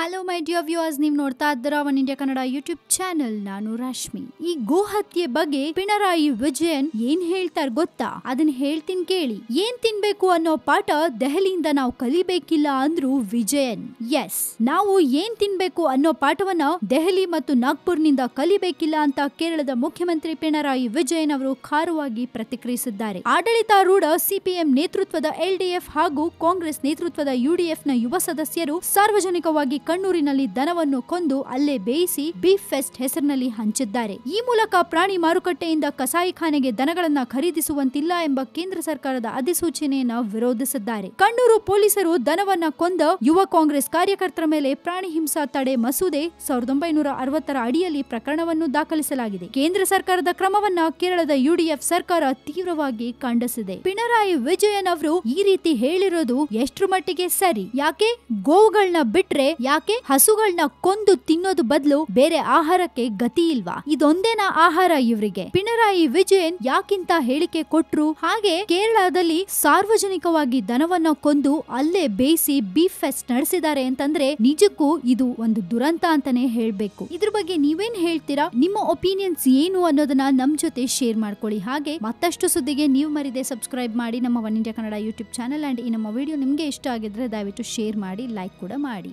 Hello my dear viewers ನೀವು ನೋಡ್ತಾ ಇದ್ದೀರಾ One India Kannada YouTube channel ನಾನು ರಶ್ಮಿ ಈ ಗೋಹತ್ಯೆ ಬಗ್ಗೆ ಪಿಣರಾಯಿ ವಿಜಯನ್ ಏನ್ ಹೇಳ್ತಾರ ಗೊತ್ತಾ? ಅದನ್ನ ಹೇಳ್ತೀನಿ ಕೇಳಿ. ಏನ್ ತಿನ್ಬೇಕು ಅನ್ನೋ ಪಾಠ ದೆಹಲಿಯಿಂದ ನಾವು ಕಲಿಬೇಕಿಲ್ಲ ಅಂದ್ರು ವಿಜಯನ್. ಎಸ್ ನಾವು ಏನ್ ತಿನ್ಬೇಕು ಅನ್ನೋ ಪಾಠವನ್ನ ದೆಹಲಿ ಮತ್ತು ನಾಗ್ಪುರ್ನಿಂದ ಕಲಿಬೇಕಿಲ್ಲ ಅಂತ ಕೇರಳದ ಮುಖ್ಯಮಂತ್ರಿ ಪಿಣರಾಯಿ ವಿಜಯನ್ ಅವರು ಖಾರವಾಗಿ ಪ್ರತಿಕ್ರಿಯಿಸಿದ್ದಾರೆ. ಆಡಳಿತಾರೂಢ ಸಿಪಿಎಂ ನೇತೃತ್ವದ ಎಲ್ಡಿಎಫ್ ಹಾಗೂ ಕಾಂಗ್ರೆಸ್ ನೇತೃತ್ವದ ಯುಡಿಎಫ್ನ ಯುವ ಸದಸ್ಯರು ಸಾರ್ವಜನಿಕವಾಗಿ ಕಣ್ಣೂರಿನಲ್ಲಿ ದನವನ್ನು ಕೊಂದು ಅಲ್ಲೇ ಬೇಯಿಸಿ ಬೀಫ್ ಫೆಸ್ಟ್ ಹೆಸರಿನಲ್ಲಿ ಹಂಚಿದ್ದಾರೆ. ಈ ಮೂಲಕ ಪ್ರಾಣಿ ಮಾರುಕಟ್ಟೆಯಿಂದ ಕಸಾಯಿಖಾನೆಗೆ ದನಗಳನ್ನ ಖರೀದಿಸುವಂತಿಲ್ಲ ಎಂಬ ಕೇಂದ್ರ ಸರ್ಕಾರದ ಅಧಿಸೂಚನೆಯನ್ನ ವಿರೋಧಿಸಿದ್ದಾರೆ. ಕಣ್ಣೂರು ಪೊಲೀಸರು ದನವನ್ನ ಕೊಂದ ಯುವ ಕಾಂಗ್ರೆಸ್ ಕಾರ್ಯಕರ್ತರ ಮೇಲೆ ಪ್ರಾಣಿ ಹಿಂಸಾ ತಡೆ ಮಸೂದೆ ಸಾವಿರದ ಒಂಬೈನೂರ ಅರವತ್ತರ ಅಡಿಯಲ್ಲಿ ಪ್ರಕರಣವನ್ನು ದಾಖಲಿಸಲಾಗಿದೆ. ಕೇಂದ್ರ ಸರ್ಕಾರದ ಕ್ರಮವನ್ನ ಕೇರಳದ ಯುಡಿಎಫ್ ಸರ್ಕಾರ ತೀವ್ರವಾಗಿ ಖಂಡಿಸಿದೆ. ಪಿಣರಾಯಿ ವಿಜಯನ್ ಅವರು ಈ ರೀತಿ ಹೇಳಿರೋದು ಎಷ್ಟು ಮಟ್ಟಿಗೆ ಸರಿ? ಯಾಕೆ ಗೋವುಗಳನ್ನ ಬಿಟ್ರೆ ಯಾಕೆ ಹಸುಗಳನ್ನ ಕೊಂದು ತಿನ್ನೋದು ಬದಲು ಬೇರೆ ಆಹಾರಕ್ಕೆ ಗತಿ ಇಲ್ವಾ? ಇದೊಂದೇನ ಆಹಾರ ಇವರಿಗೆ? ಪಿಣರಾಯಿ ವಿಜಯನ್ ಯಾಕಿಂತ ಹೇಳಿಕೆ ಕೊಟ್ರು? ಹಾಗೆ ಕೇರಳದಲ್ಲಿ ಸಾರ್ವಜನಿಕವಾಗಿ ದನವನ್ನ ಕೊಂದು ಅಲ್ಲೇ ಬೇಯಿಸಿ ಬೀಫ್ ಫೆಸ್ಟ್ ನಡೆಸಿದ್ದಾರೆ ಅಂತಂದ್ರೆ ನಿಜಕ್ಕೂ ಇದು ಒಂದು ದುರಂತ ಅಂತಾನೆ ಹೇಳ್ಬೇಕು. ಇದ್ರ ಬಗ್ಗೆ ನೀವೇನ್ ಹೇಳ್ತೀರಾ? ನಿಮ್ಮ ಒಪಿನಿಯನ್ಸ್ ಏನು ಅನ್ನೋದನ್ನ ನಮ್ ಜೊತೆ ಶೇರ್ ಮಾಡ್ಕೊಳ್ಳಿ. ಹಾಗೆ ಮತ್ತಷ್ಟು ಸುದ್ದಿಗೆ ನೀವು ಮರಿದೆ ಸಬ್ಸ್ಕ್ರೈಬ್ ಮಾಡಿ ನಮ್ಮ One India Kannada YouTube channel and ಈ ನಮ್ಮ ವಿಡಿಯೋ ನಿಮ್ಗೆ ಇಷ್ಟ ಆಗಿದ್ರೆ ದಯವಿಟ್ಟು ಶೇರ್ ಮಾಡಿ ಲೈಕ್ ಕೂಡ ಮಾಡಿ.